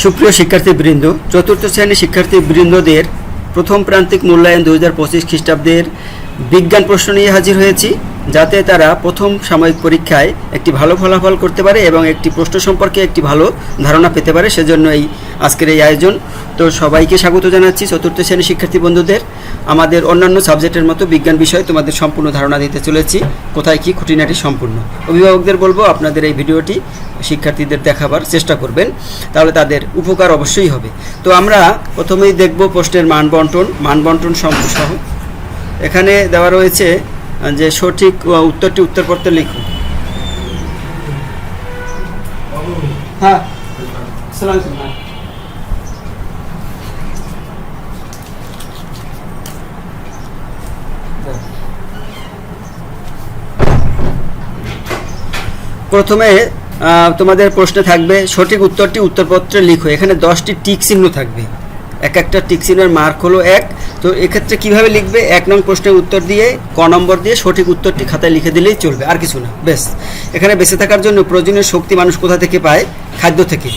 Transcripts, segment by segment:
সুপ্রিয় শিক্ষার্থীবৃন্দ, চতুর্থ শ্রেণির শিক্ষার্থীবৃন্দদের প্রথম প্রান্তিক মূল্যায়ন দু হাজার পঁচিশ খ্রিস্টাব্দের বিজ্ঞান প্রশ্ন নিয়ে হাজির হয়েছি। যাতে তারা প্রথম সাময়িক পরীক্ষায় একটি ভালো ফলাফল করতে পারে এবং একটি প্রশ্ন সম্পর্কে একটি ভালো ধারণা পেতে পারে, সেজন্য এই আজকের এই আয়োজন। তো সবাইকে স্বাগত জানাচ্ছি চতুর্থ শ্রেণির শিক্ষার্থী বন্ধুদের। আমাদের অন্যান্য সাবজেক্টের মতো বিজ্ঞান বিষয়ে তোমাদের সম্পূর্ণ ধারণা দিতে চলেছি। কোথায় কি খুঁটিনাটি সম্পূর্ণ? অভিভাবকদের বলব, আপনাদের এই ভিডিওটি শিক্ষার্থীদের দেখাবার চেষ্টা করবেন, তাহলে তাদের উপকার অবশ্যই হবে। তো আমরা প্রথমেই দেখব প্রশ্নের মান বন্টন। মান বন্টন সহ। এখানে দেওয়া রয়েছে যে সঠিক উত্তরটি উত্তরপত্রে লিখুন হ্যাঁ। প্রথমে তোমাদের প্রশ্নে থাকবে সঠিক উত্তরটি উত্তরপত্রে লিখো। এখানে দশটি টিক চিহ্ন থাকবে। এক একটা টিকসিনের মার্ক হলো এক। তো এক্ষেত্রে কীভাবে লিখবে? এক নং প্রশ্নের উত্তর দিয়ে, ক নম্বর দিয়ে সঠিক উত্তরটি খাতায় লিখে দিলেই চলবে, আর কিছু না। বেশ এখানে বেঁচে থাকার জন্য প্রয়োজনীয় শক্তি মানুষ কোথা থেকে পায়? খাদ্য থেকে।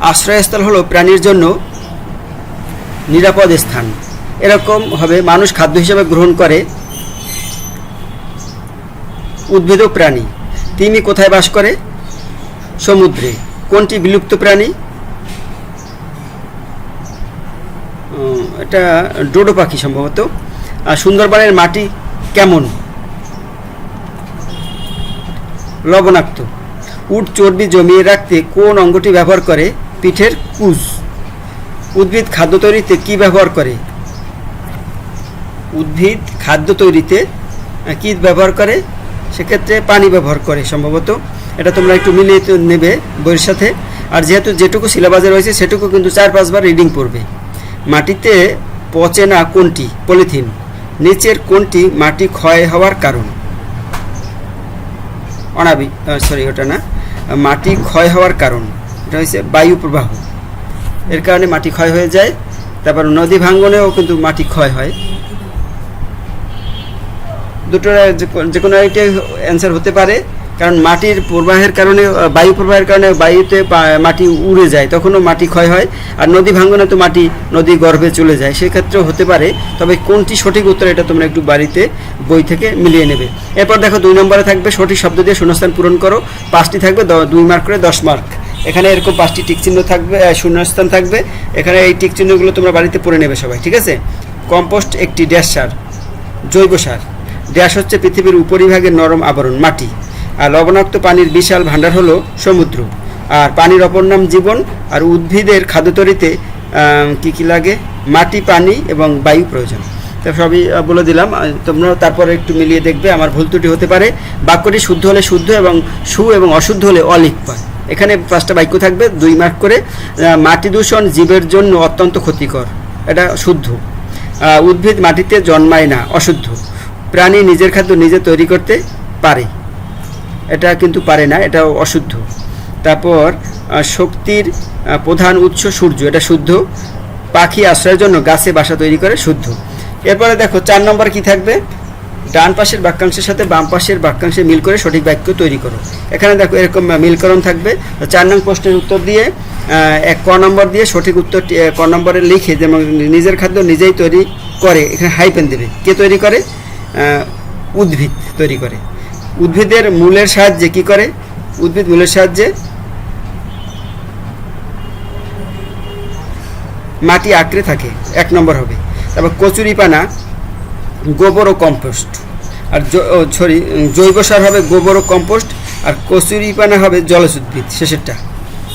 আশ্রয়স্থল হলো প্রাণীর জন্য নিরাপদ স্থান। এরকম হবে মানুষ খাদ্য হিসেবে গ্রহণ করে। উদ্ভিদ প্রাণী। তিমি কোথায় বাস করে? সমুদ্রে। কোনটি বিলুপ্ত প্রাণী? এটা ডোডো পাখি সম্ভবত। আর সুন্দরবনের মাটি কেমন? লবণাক্ত। উট চর্বি জমিয়ে রাখতে কোন অঙ্গটি ব্যবহার করে? পিঠের কুজ। উদ্ভিদ খাদ্য তৈরিতে কি ব্যবহার করে? উদ্ভিদ খাদ্য তৈরিতে কি ব্যবহার করে? সেক্ষেত্রে পানি ব্যবহার করে সম্ভবত। এটা তোমরা একটু মিলিয়ে নেবে বইয়ের সাথে। আর যেহেতু যেটুকু সিলেবাসে রয়েছে, সেটুকু কিন্তু চার পাঁচবার রিডিং পড়বে। মাটিতে পচে না কোনটি? পলিথিন। নিচের কোনটি মাটি ক্ষয় হওয়ার কারণ? অনাবি সরি ওটা না। মাটি ক্ষয় হওয়ার কারণ। এটা হচ্ছে বায়ু প্রবাহ। এর কারণে মাটি ক্ষয় হয়ে যায়। তারপর নদী ভাঙ্গনেও কিন্তু মাটি ক্ষয় হয়। দুটোর যে যে কোনো একটি অ্যান্সার হতে পারে। কারণ মাটির প্রবাহের কারণে বায়ু প্রবাহের কারণে বায়ুতে মাটি উড়ে যায়, তখনও মাটি ক্ষয় হয়। আর নদী ভাঙ্গনে তো মাটি নদী গর্ভে চলে যায়। সেক্ষেত্রেও হতে পারে, তবে কোনটি সঠিক উত্তর এটা তোমরা একটু বাড়িতে বই থেকে মিলিয়ে নেবে। এরপর দেখো দুই নম্বরে থাকবে সঠিক শব্দ দিয়ে শূন্যস্থান পূরণ করো। পাঁচটি থাকবে দুই মার্ক করে দশ মার্ক। এখানে এরকম পাঁচটি টিক চিহ্ন থাকবে শূন্যস্থান থাকবে। এখানে এই টিক চিহ্নগুলো তোমরা বাড়িতে পড়ে নেবে সবাই, ঠিক আছে? কম্পোস্ট একটি ড্যাশ সার, জৈব সার। ড্যাশ হচ্ছে পৃথিবীর উপরিভাগের নরম আবরণ, মাটি। আর লবণাক্ত পানির বিশাল ভাণ্ডার হলো সমুদ্র। আর পানির অপর নাম জীবন, আর উদ্ভিদের খাদ্য তৈরিতে কী কি লাগে? মাটি, পানি এবং বায়ু প্রয়োজন। তো সবই বলে দিলাম। তোমরা তারপরে একটু মিলিয়ে দেখবে, আমার ভুল ত্রুটি হতে পারে। বাক্যটি শুদ্ধ হলে শুদ্ধ এবং সু এবং অশুদ্ধ হলে অলিক পায় এখানে পাঁচটা বাক্য থাকবে, দুই মার্ক করে। মাটি দূষণ জীবের জন্য অত্যন্ত ক্ষতিকর। এটা শুদ্ধ। উদ্ভিদ মাটিতে জন্মায় না, অশুদ্ধ। প্রাণী নিজের খাদ্য নিজে তৈরি করতে পারে। এটা কিন্তু পারে না এটা অশুদ্ধ। তারপর শক্তির প্রধান উৎস সূর্য, এটা শুদ্ধ। পাখি আশ্রয়ের জন্য গাছে বাসা তৈরি করে শুদ্ধ। এরপরে দেখো, চার নম্বর কি থাকবে? ডান পাশের বাক্যাংশের সাথে বাম পাশের বাক্যাংশে মিল করে সঠিক বাক্য তৈরি করো। এখানে দেখো, এরকম মিলকরণ থাকবে। চার নং প্রশ্নের উত্তর দিয়ে এক ক নম্বর দিয়ে সঠিক উত্তরটি ক নম্বরে লিখে, যেমন নিজের খাদ্য নিজেই তৈরি করে, এখানে হাইপেন দেবে। কে তৈরি করে? উদ্ভিদ তৈরি করে। উদ্ভিদের মূলের সাহায্যে কি করে? উদ্ভিদ মূলের সাহায্যে মাটি আঁকড়ে থাকে, এক নম্বর হবে। তারপর কচুরিপানা, গোবর ও কম্পোস্ট। আর সরি, জৈব সার হবে গোবর ও কম্পোস্ট, আর কচুরিপানা হবে জলজ উদ্ভিদ, শেষেরটা।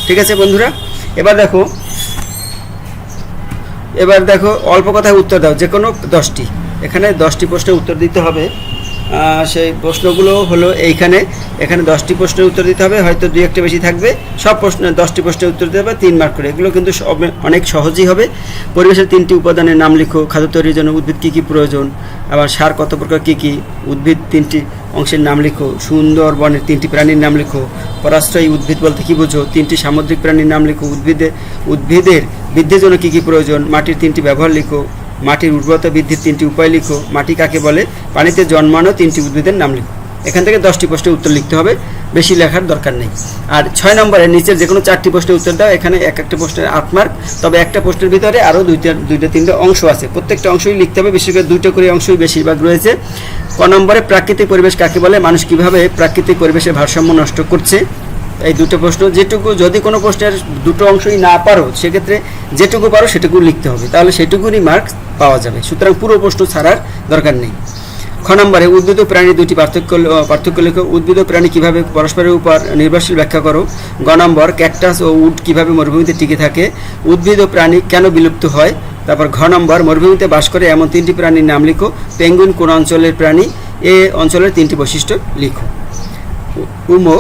ঠিক আছে বন্ধুরা? এবার দেখো এবার দেখো, অল্প কথায় উত্তর দাও যে কোনো দশটি। এখানে দশটি প্রশ্নের উত্তর দিতে হবে। সেই প্রশ্নগুলো হলো এইখানে। এখানে দশটি প্রশ্নের উত্তর দিতে হবে, হয়তো দুই একটা বেশি থাকবে। সব প্রশ্ন, দশটি প্রশ্নের উত্তর দিতে হবে, তিন মার্ক করে। এগুলো কিন্তু অনেক সহজই হবে। পরিবেশের তিনটি উপাদানের নাম লিখো, খাদ্য তৈরির জন্য উদ্ভিদ কী কী প্রয়োজন? আবার সার কত প্রকার, কী কী? উদ্ভিদ তিনটি অংশের নাম লিখো। সুন্দর বনের তিনটি প্রাণীর নাম লিখো। পরাশ্রয়ী উদ্ভিদ বলতে কী বোঝো? তিনটি সামুদ্রিক প্রাণীর নাম লিখো। উদ্ভিদে উদ্ভিদের বৃদ্ধির জন্য কী কী প্রয়োজন? মাটির তিনটি ব্যবহার লিখো। মাটির উর্বরতা বৃদ্ধির তিনটি উপায় লিখো। মাটি কাকে বলে? পানিতে জন্মানো তিনটি উদ্ভিদের নাম লিখো। এখান থেকে দশটি প্রশ্নের উত্তর লিখতে হবে। বেশি লেখার দরকার নেই। আর ছয় নম্বরে নিচের যে কোনো চারটি প্রশ্নের উত্তর দাও। এখানে এক একটা প্রশ্নের আট মার্ক। তবে একটা প্রশ্নের ভিতরে আরও দুইটা দুইটা, তিনটা অংশ আছে। প্রত্যেকটা অংশই লিখতে হবে। বেশিরভাগ দুইটা করে অংশই বেশিরভাগ রয়েছে। ক নম্বরে প্রাকৃতিক পরিবেশ কাকে বলে? মানুষ কীভাবে প্রাকৃতিক পরিবেশের ভারসাম্য নষ্ট করছে? এই দুটো প্রশ্ন, যেটুকু যদি কোনো প্রশ্নের দুটো অংশই না পারো, সেক্ষেত্রে যেটুকু পারো সেটুকু লিখতে হবে। তাহলে সেটুকুরই মার্কস পাওয়া যাবে। সুতরাং পুরো প্রশ্ন ছাড়ার দরকার নেই। খ নম্বরে উদ্ভিদ প্রাণী দুটি পার্থক্য পার্থক্য লেখো। উদ্ভিদ প্রাণী কীভাবে পরস্পরের উপর নির্ভরশীল ব্যাখ্যা করো? গ নম্বর, ক্যাকটাস ও উড কীভাবে মরুভূমিতে টিকে থাকে? উদ্ভিদ ও প্রাণী কেন বিলুপ্ত হয়? তারপর ঘ নম্বর, মরুভূমিতে বাস করে এমন তিনটি প্রাণীর নাম লিখো। পেঙ্গুইন কোন অঞ্চলের প্রাণী? এ অঞ্চলের তিনটি বৈশিষ্ট্য লিখো। উমো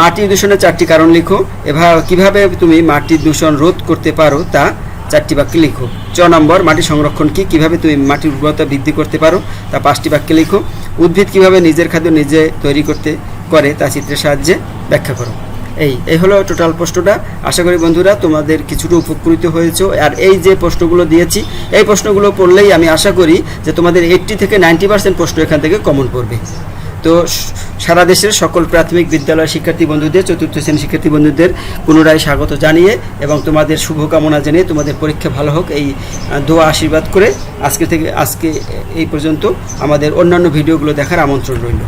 মাটি দূষণের চারটি কারণ লিখো। এভাবে কীভাবে তুমি মাটির দূষণ রোধ করতে পারো তা চারটি বাক্যে লিখো। চ নম্বর, মাটি সংরক্ষণ কি? কীভাবে তুমি মাটির উর্বরতা বৃদ্ধি করতে পারো? তা পাঁচটি বাক্যে লিখো। উদ্ভিদ কীভাবে নিজের খাদ্য নিজে তৈরি করতে করে তা চিত্রের সাহায্যে ব্যাখ্যা করো। এই এই হলো টোটাল প্রশ্নটা। আশা করি বন্ধুরা তোমাদের কিছুটা উপকৃত হয়েছো। আর এই যে প্রশ্নগুলো দিয়েছি, এই প্রশ্নগুলো পড়লেই আমি আশা করি যে তোমাদের এইট্টি থেকে নাইনটি পার্সেন্ট প্রশ্ন এখান থেকে কমন পড়বে। তো সারা দেশের সকল প্রাথমিক বিদ্যালয় শিক্ষার্থী বন্ধুদের, চতুর্থ শ্রেণি শিক্ষার্থী বন্ধুদের পুনরায় স্বাগত জানিয়ে এবং তোমাদের শুভকামনা জানিয়ে তোমাদের পরীক্ষা ভালো হোক, এই দোয়া আশীর্বাদ করে আজকে থেকে, আজকে এই পর্যন্ত আমাদের অন্যান্য ভিডিওগুলো দেখার আমন্ত্রণ রইল।